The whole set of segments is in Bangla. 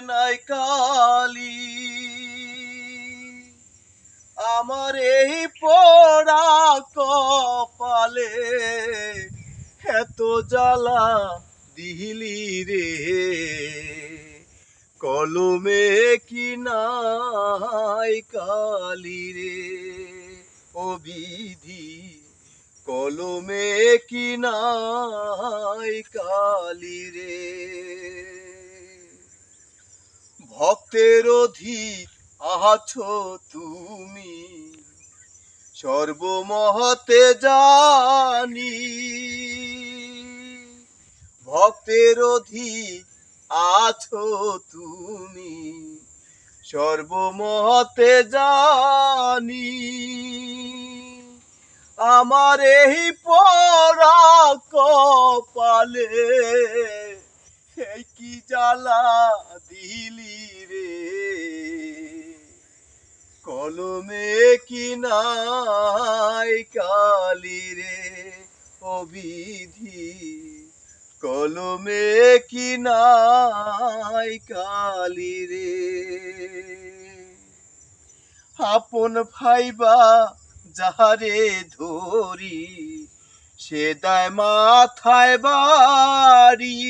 নাই কালি। আমার এই পড়া কপালে এত জ্বালা দিলি রে। কলমে কি নাই কালি রে? ও বিধি, কলমে কি নাই কালি রে? ভক্তের অধিক আছো তুমি। সর্বমহতে জানি ভক্তের অধিক আছো তুমি। সর্বমহতে জানি আমার এই পরা কপালে কি জ্বালা কলমে কি নাই কালি রে অবিধি কলমে কি নাই কালি রে। আপন ভাইবা যাহারে ধরি, সে দায় মাথায় বাড়ি।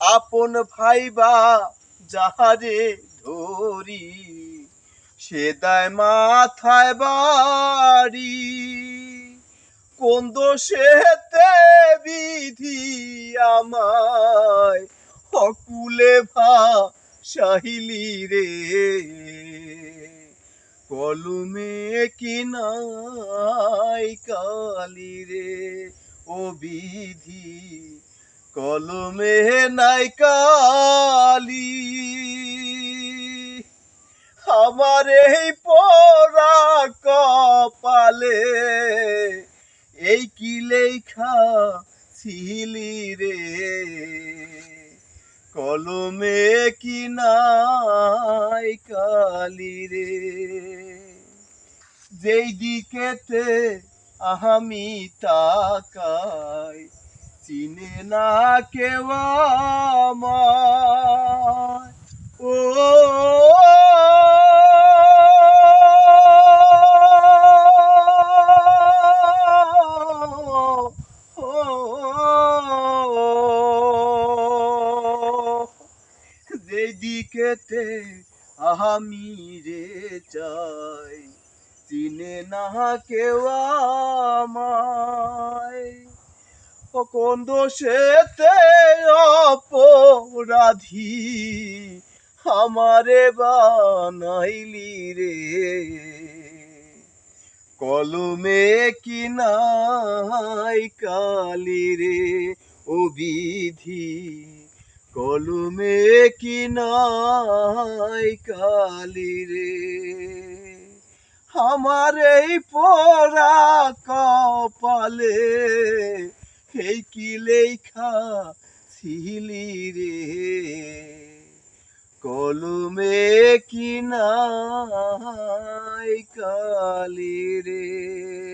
আপন ভাইবা যাহারে ধরি সে মাথায় বাড়ি, কোন দোষেতে বিধি আমায়? অকুলে ভা সাহিলি রে, কলমে কি নাই কালি রে? ও বিধি, কলমে নাই কালি আমার এই পরা কপালে, এই কি লেখা ছিলি রে? কলমে কি নাই কালি রে? যেই দিকেতে আমি তাকাই, চিনে না আমায় ও যেদিকেতে আমি রে চাই, চিনে না কেউ আমায়। ও কোন দোষেতে অপরাধী, আমারে বানাইলি রে। কলমে কি নাই কালি রে ও বিধি কলমে কি নাই কালি রে? আমার এই পরা কপালে এই কি লেখা ছিলি রে? কলমে কি নাই কালি রে?